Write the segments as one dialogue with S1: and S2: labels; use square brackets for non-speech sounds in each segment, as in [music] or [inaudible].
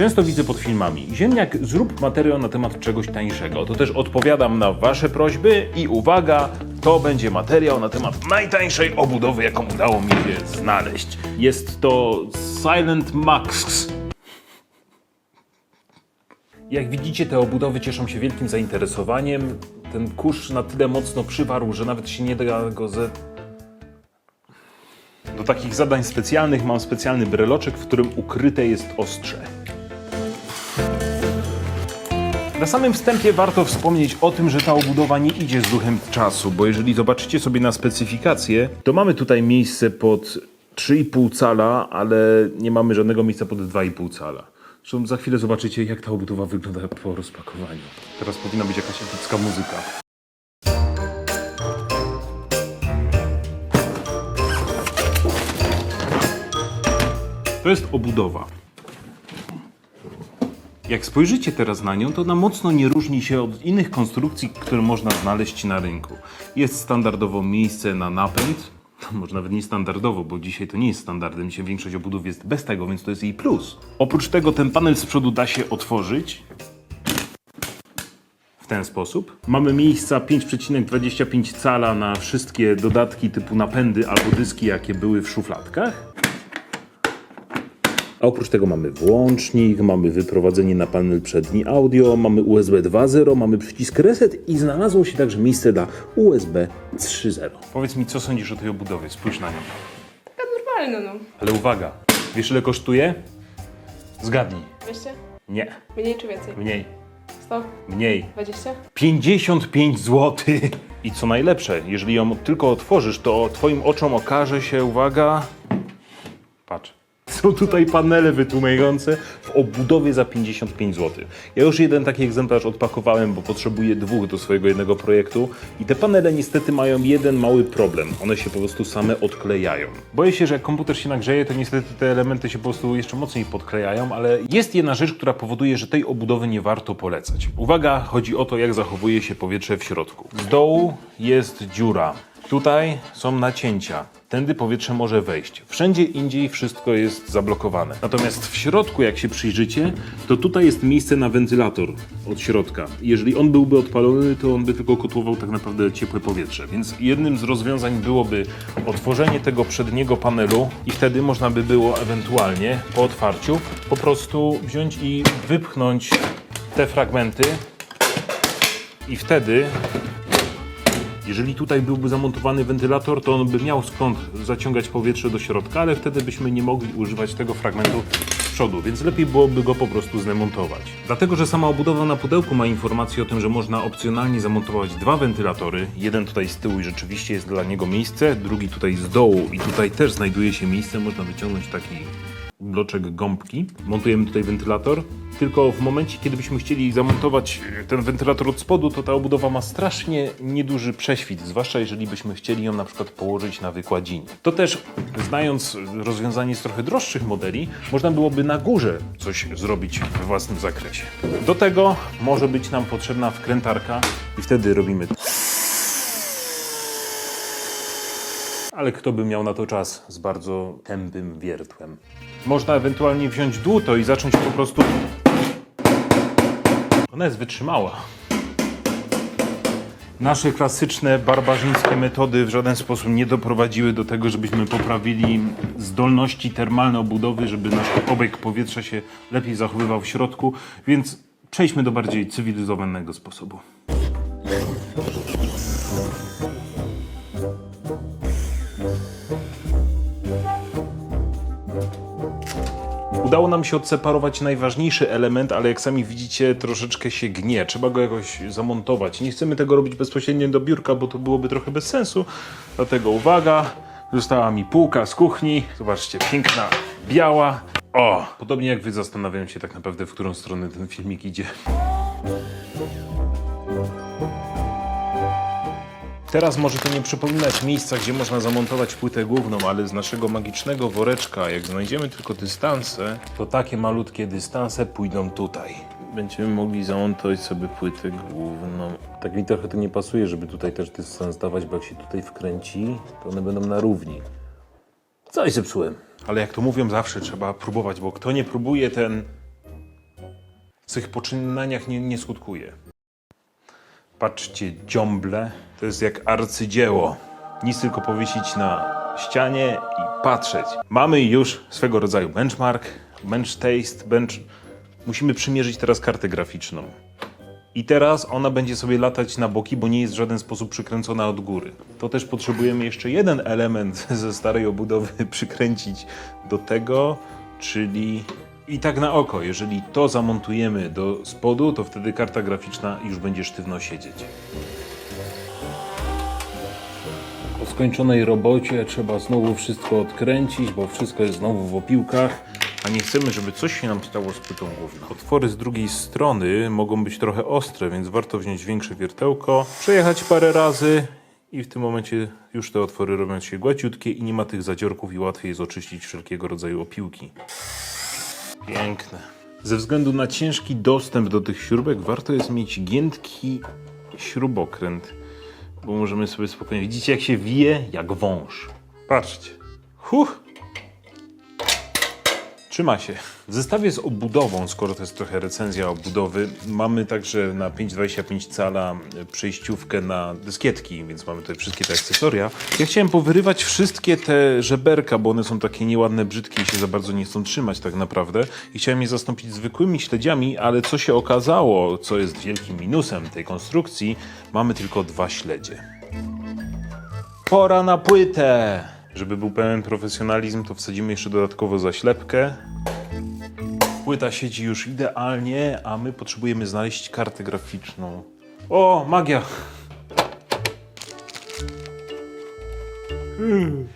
S1: Często widzę pod filmami, ziemniak, zrób materiał na temat czegoś tańszego. To też odpowiadam na wasze prośby i uwaga, to będzie materiał na temat najtańszej obudowy, jaką udało mi się znaleźć. Jest to Silent Max. Jak widzicie, te obudowy cieszą się wielkim zainteresowaniem. Ten kurz na tyle mocno przywarł, że nawet się nie da go ze... Do takich zadań specjalnych mam specjalny breloczek, w którym ukryte jest ostrze. Na samym wstępie warto wspomnieć o tym, że ta obudowa nie idzie z duchem czasu, bo jeżeli zobaczycie sobie na specyfikację, to mamy tutaj miejsce pod 3,5 cala, ale nie mamy żadnego miejsca pod 2,5 cala. Zresztą za chwilę zobaczycie, jak ta obudowa wygląda po rozpakowaniu. Teraz powinna być jakaś epicka muzyka. To jest obudowa. Jak spojrzycie teraz na nią, to ona mocno nie różni się od innych konstrukcji, które można znaleźć na rynku. Jest standardowo miejsce na napęd, [laughs] może nawet nie standardowo, bo dzisiaj to nie jest standardem, dzisiaj większość obudów jest bez tego, więc to jest jej plus. Oprócz tego ten panel z przodu da się otworzyć w ten sposób. Mamy miejsca 5,25 cala na wszystkie dodatki typu napędy albo dyski, jakie były w szufladkach. A oprócz tego mamy włącznik, mamy wyprowadzenie na panel przedni audio, mamy USB 2.0, mamy przycisk reset i znalazło się także miejsce dla USB 3.0. Powiedz mi, co sądzisz o tej obudowie? Spójrz na nią.
S2: Taka normalna, no.
S1: Ale uwaga, wiesz ile kosztuje? Zgadnij.
S2: 200?
S1: Nie,
S2: Mniej czy więcej?
S1: mniej,
S2: 100?
S1: mniej.
S2: 20?
S1: 55 zł. I co najlepsze, jeżeli ją tylko otworzysz, to twoim oczom okaże się, uwaga, patrz. Są tutaj panele wytłumiające w obudowie za 55 zł. Ja już jeden taki egzemplarz odpakowałem, bo potrzebuję dwóch do swojego jednego projektu i te panele niestety mają jeden mały problem. One się po prostu same odklejają. Boję się, że jak komputer się nagrzeje, to niestety te elementy się po prostu jeszcze mocniej podklejają, ale jest jedna rzecz, która powoduje, że tej obudowy nie warto polecać. Uwaga, chodzi o to, jak zachowuje się powietrze w środku. Z dołu jest dziura. Tutaj są nacięcia. Tędy powietrze może wejść. Wszędzie indziej wszystko jest zablokowane. Natomiast w środku, jak się przyjrzycie, to tutaj jest miejsce na wentylator od środka. Jeżeli on byłby odpalony, to on by tylko kotłował tak naprawdę ciepłe powietrze. Więc jednym z rozwiązań byłoby otworzenie tego przedniego panelu i wtedy można by było ewentualnie po otwarciu po prostu wziąć i wypchnąć te fragmenty i wtedy jeżeli tutaj byłby zamontowany wentylator, to on by miał skąd zaciągać powietrze do środka, ale wtedy byśmy nie mogli używać tego fragmentu przodu, więc lepiej byłoby go po prostu zdemontować. Dlatego, że sama obudowa na pudełku ma informację o tym, że można opcjonalnie zamontować dwa wentylatory. Jeden tutaj z tyłu i rzeczywiście jest dla niego miejsce, drugi tutaj z dołu i tutaj też znajduje się miejsce. Można wyciągnąć taki bloczek gąbki. Montujemy tutaj wentylator. Tylko w momencie, kiedy byśmy chcieli zamontować ten wentylator od spodu, to ta obudowa ma strasznie nieduży prześwit, zwłaszcza jeżeli byśmy chcieli ją na przykład położyć na wykładzinie. To też, znając rozwiązanie z trochę droższych modeli, można byłoby na górze coś zrobić we własnym zakresie. Do tego może być nam potrzebna wkrętarka i wtedy robimy ale kto by miał na to czas z bardzo tępym wiertłem. Można ewentualnie wziąć dłuto i zacząć po prostu... Ona jest wytrzymała. Nasze klasyczne barbarzyńskie metody w żaden sposób nie doprowadziły do tego, żebyśmy poprawili zdolności termalne obudowy, żeby nasz obieg powietrza się lepiej zachowywał w środku, więc przejdźmy do bardziej cywilizowanego sposobu. Udało nam się odseparować najważniejszy element, ale jak sami widzicie, troszeczkę się gnie. Trzeba go jakoś zamontować. Nie chcemy tego robić bezpośrednio do biurka, bo to byłoby trochę bez sensu. Dlatego uwaga, została mi półka z kuchni. Zobaczcie, piękna, biała. O! Podobnie jak wy zastanawiam się tak naprawdę, w którą stronę ten filmik idzie. Teraz może to nie przypominać miejsca, gdzie można zamontować płytę główną, ale z naszego magicznego woreczka, jak znajdziemy tylko dystanse, to takie malutkie dystanse pójdą tutaj. Będziemy mogli zamontować sobie płytę główną. Tak mi trochę to nie pasuje, żeby tutaj też dystans dawać, bo jak się tutaj wkręci, to one będą na równi. Coś zepsułem. Ale jak to mówią, zawsze trzeba próbować, bo kto nie próbuje, ten w swoich poczynaniach nie, nie skutkuje. Patrzcie, dziąble to jest jak arcydzieło. Nic tylko powiesić na ścianie i patrzeć. Mamy już swego rodzaju benchmark, bench taste, bench... Musimy przymierzyć teraz kartę graficzną. I teraz ona będzie sobie latać na boki, bo nie jest w żaden sposób przykręcona od góry. To też potrzebujemy jeszcze jeden element [laughs] ze starej obudowy przykręcić do tego, czyli i tak na oko. Jeżeli to zamontujemy do spodu, to wtedy karta graficzna już będzie sztywno siedzieć. Po skończonej robocie trzeba znowu wszystko odkręcić, bo wszystko jest znowu w opiłkach. A nie chcemy, żeby coś się nam stało z płytą główną. Otwory z drugiej strony mogą być trochę ostre, więc warto wziąć większe wiertełko, przejechać parę razy i w tym momencie już te otwory robią się gładziutkie i nie ma tych zadziorków i łatwiej jest oczyścić wszelkiego rodzaju opiłki. Piękne. Ze względu na ciężki dostęp do tych śrubek warto jest mieć giętki śrubokręt, bo możemy sobie spokojnie... Widzicie jak się wije? Jak wąż. Patrzcie. Huh! Trzyma się. W zestawie z obudową, skoro to jest trochę recenzja obudowy, mamy także na 5,25 cala przejściówkę na dyskietki, więc mamy tutaj wszystkie te akcesoria. Ja chciałem powyrywać wszystkie te żeberka, bo one są takie nieładne, brzydkie i się za bardzo nie chcą trzymać tak naprawdę. I chciałem je zastąpić zwykłymi śledziami, ale co się okazało, co jest wielkim minusem tej konstrukcji, mamy tylko dwa śledzie. Pora na płytę! Żeby był pełen profesjonalizm, to wsadzimy jeszcze dodatkowo zaślepkę. Płyta siedzi już idealnie, a my potrzebujemy znaleźć kartę graficzną. O, magia!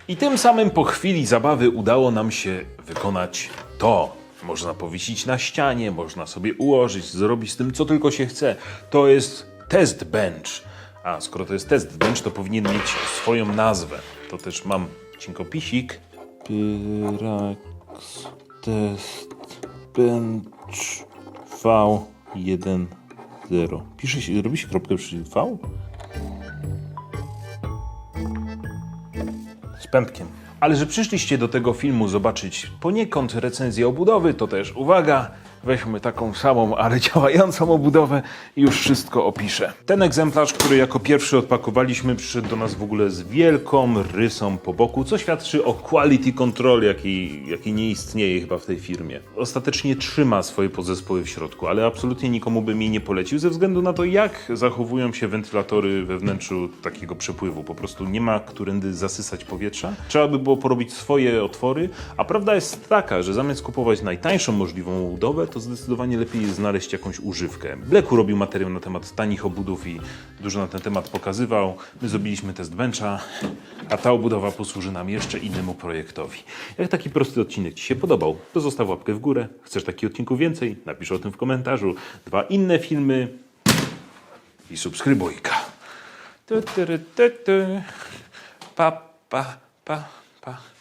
S1: I tym samym po chwili zabawy udało nam się wykonać to. Można powiesić na ścianie, można sobie ułożyć, zrobić z tym co tylko się chce. To jest test bench. A skoro to jest test bench, to powinien mieć swoją nazwę. To też mam cinkopisik. Pyrax test bench V10. Pisze się, robi się kropkę przy V? z pępkiem. Ale że przyszliście do tego filmu zobaczyć poniekąd recenzję obudowy, to też uwaga, weźmy taką samą, ale [laughs] działającą obudowę i już wszystko opiszę. Ten egzemplarz, który jako pierwszy odpakowaliśmy, przyszedł do nas w ogóle z wielką rysą po boku, co świadczy o quality control, jaki, jaki nie istnieje chyba w tej firmie. Ostatecznie trzyma swoje podzespoły w środku, ale absolutnie nikomu bym jej nie polecił ze względu na to, jak zachowują się wentylatory we wnętrzu takiego przepływu. Po prostu nie ma którędy zasysać powietrza. Trzeba by było porobić swoje otwory, a prawda jest taka, że zamiast kupować najtańszą możliwą obudowę, to zdecydowanie lepiej znaleźć jakąś używkę. Bleku robił materiał na temat tanich obudów i dużo na ten temat pokazywał. My zrobiliśmy test bencha, a ta obudowa posłuży nam jeszcze innemu projektowi. Jak taki prosty odcinek Ci się podobał, to zostaw łapkę w górę. Chcesz takich odcinków więcej? Napisz o tym w komentarzu. Dwa inne filmy i subskrybujka. Tu, tu, tu, tu. Pa, pa, pa, pa.